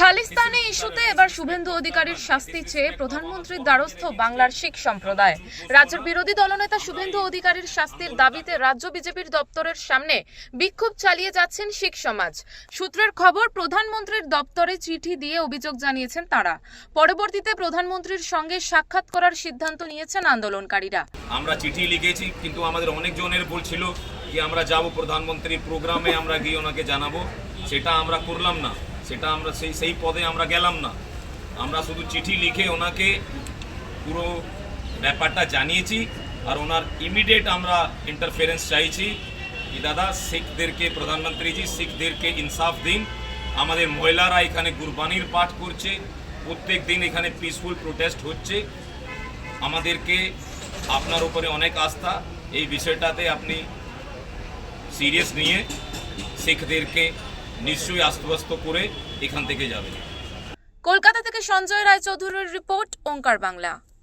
খালিস্তানি ইস্যুতে এবার শুভেন্দু অধিকারীর শাস্তি চেয়ে প্রধানমন্ত্রীর দ্বারস্থ বাংলার শিখ সম্প্রদায়। রাজ্যের বিরোধী দলনেতা শুভেন্দু অধিকারীর শাস্তির দাবিতে রাজ্য বিজেপির দপ্তরের সামনে বিক্ষোভ চালিয়ে যাচ্ছেন শিখ সমাজ। সূত্রের খবর, প্রধানমন্ত্রীর দপ্তরে চিঠি দিয়ে অভিযোগ জানিয়েছেন তারা। পরবর্তীতে প্রধানমন্ত্রীর সঙ্গে সাক্ষাৎ করার সিদ্ধান্ত নিয়েছেন আন্দোলনকারীরা। আমরা চিঠি লিখেছি, কিন্তু আমাদের অনেক জনের বলছিল কি আমরা যাব প্রধানমন্ত্রীর প্রোগ্রামে, আমরা গিয়ে ওনাকে জানাব। সেটা আমরা করলাম না। সেটা আমরা সেই সেই পদে আমরা গেলাম না। আমরা শুধু চিঠি লিখে ওনাকে পুরো ব্যাপারটা জানিয়েছি আর ওনার ইমিডিয়েট আমরা ইন্টারফেরেন্স চাইছি কি দাদা, শিখদেরকে, প্রধানমন্ত্রীজি, শিখদেরকে ইনসাফ দিন। আমাদের মহিলারা এখানে গুরবানির পাঠ করছে। প্রত্যেক দিন এখানে পিসফুল প্রোটেস্ট হচ্ছে। আমাদেরকে আপনার উপরে অনেক আস্থা। এই বিষয়টাতে আপনি সিরিয়াস নিয়ে শিখদেরকে নিশ্চয়ই আশ্বস্ত করে এখান থেকে যাবে কলকাতা থেকে সঞ্জয় রায়চৌধুরীর রিপোর্ট ওঙ্কার বাংলা।